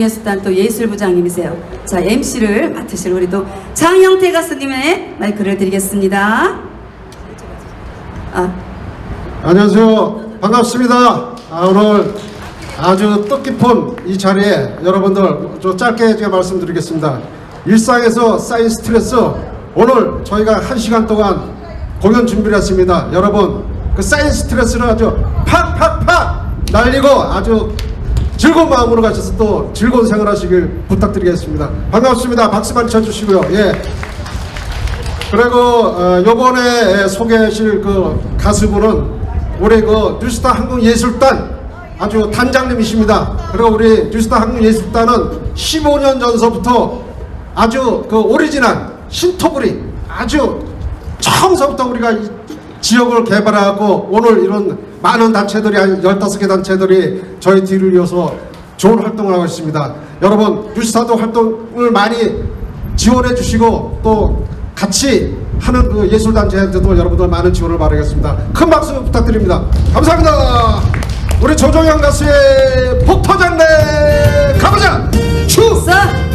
예술단 또 예술부 장님이세요. 자 MC를 맡으실 우리 또 장영태 가수님의 마이크를 드리겠습니다. 아, 안녕하세요. 반갑습니다. 아, 오늘 아주 뜻깊은 이 자리에 여러분들 좀 짧게 제가 말씀드리겠습니다. 일상에서 쌓인 스트레스 오늘 저희가 한 시간 동안 공연 준비를 했습니다. 여러분 그 쌓인 스트레스를 아주 팍팍팍 날리고 아주 즐거운 마음으로 가셔서 또 즐거운 생활하시길 부탁드리겠습니다. 반갑습니다. 박수 많이 쳐주시고요. 예. 그리고 어, 요번에 소개하실 그 가수분은 우리 그 뉴스타 한국예술단 아주 단장님이십니다. 그리고 우리 뉴스타 한국예술단은 15년 전서부터 아주 그 오리지널 신토부리 아주 처음서부터 우리가 이 지역을 개발하고 오늘 이런 많은 단체들이 한 15개 단체들이 저희 뒤를 이어서 좋은 활동을 하고 있습니다. 여러분 뉴스타도 활동을 많이 지원해 주시고 또 같이 하는 그 예술단체한테도 여러분들 많은 지원을 바라겠습니다. 큰 박수 부탁드립니다. 감사합니다. 우리 조정현 가수의 폭터장래 가보자. 추. 자,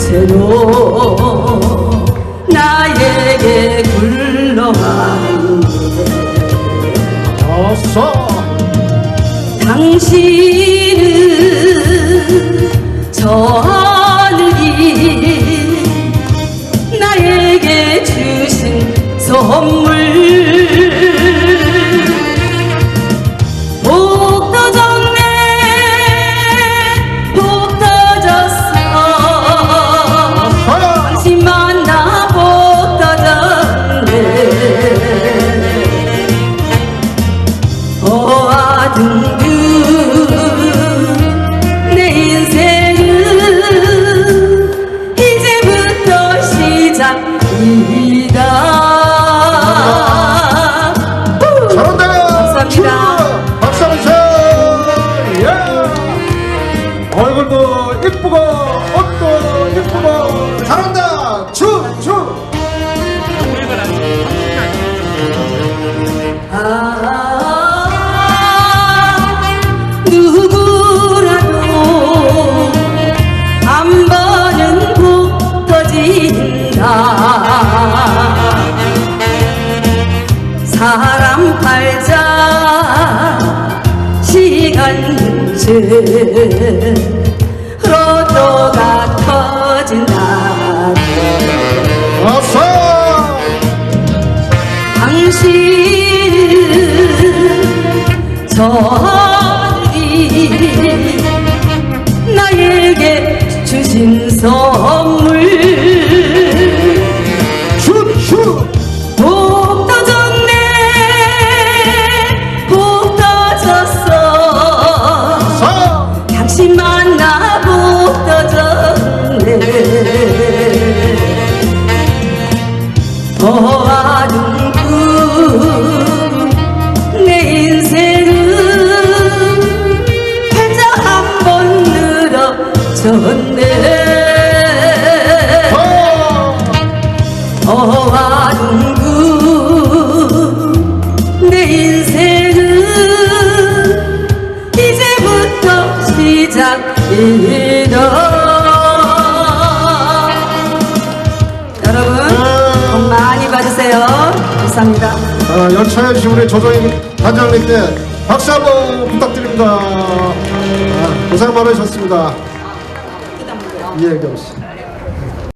채로 나에게 굴러가는 어서. 당신은 저 하늘이 나에게 주신 선물 감사합니다. 박수 한번 주세요. 예. 얼굴도 이쁘고 옷도 이쁘고 잘한다. 춤 춤. 아, 누구 로또가 터진다 어서. 당신은 저 어아둥둥 내 인생은 팔자 한번 늘어졌네 주신 우리 조정희 단장님께 박수 한번 부탁드립니다. 아, 고생 많으셨습니다. 이혜경 씨.